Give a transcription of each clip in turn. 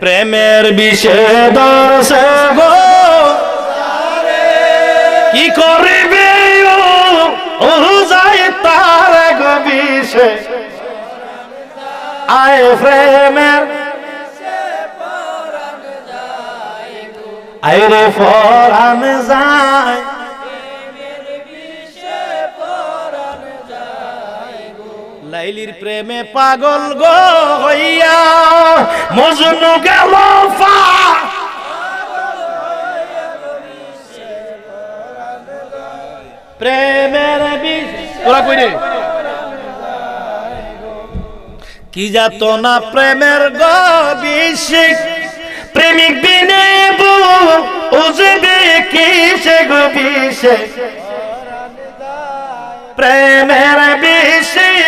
প্রেমের বিষেদ গো। কি করবে ও? যায় তার বিষে। আয় প্রেমের। আয় রে ফরান যায়। লাইলির প্রেমে পাগল গো হইয়া, মজনু গেল প্রেমের তোরা কই রে? কি যাত না প্রেমের গো বিশিক প্রেমিক বিনে বুঝবে কি সে গো প্রেমের পরাণ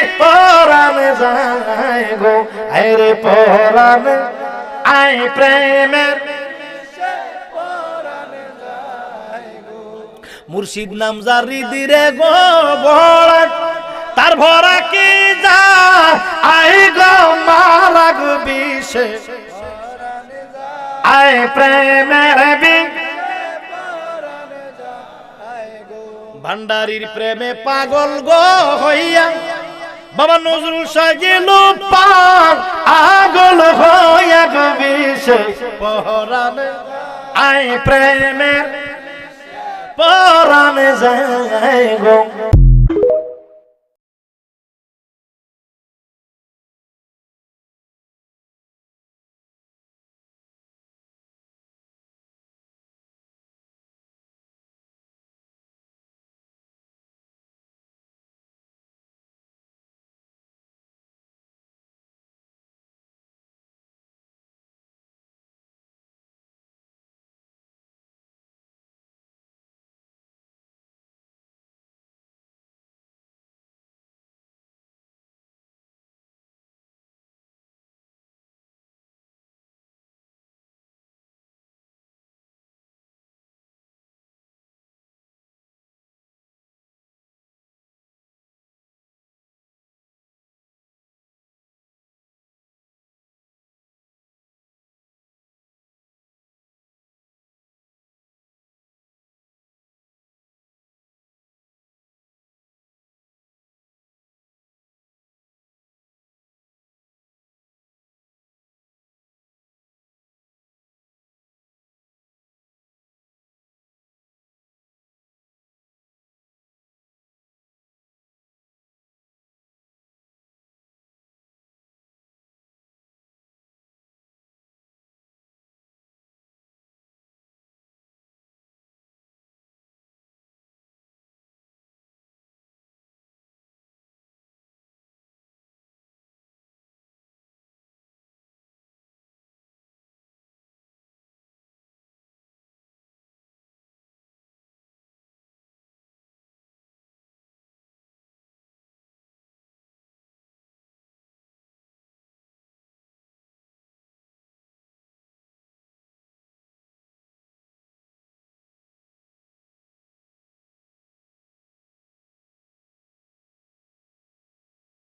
যায় গো আরে পরাণ আই প্রেমের মুর্শিদ নাম জারি দিরে গো বড় তার ভরা কি যা? আই গো মারা গো বিষে। আই প্রেমের বিষে ভান্ডারির প্রেমে পাগল গো হইয়া। বাবা নজরুল সাজিল পাগ আগল আই প্রেমের পরানে যায় গো